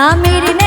নামের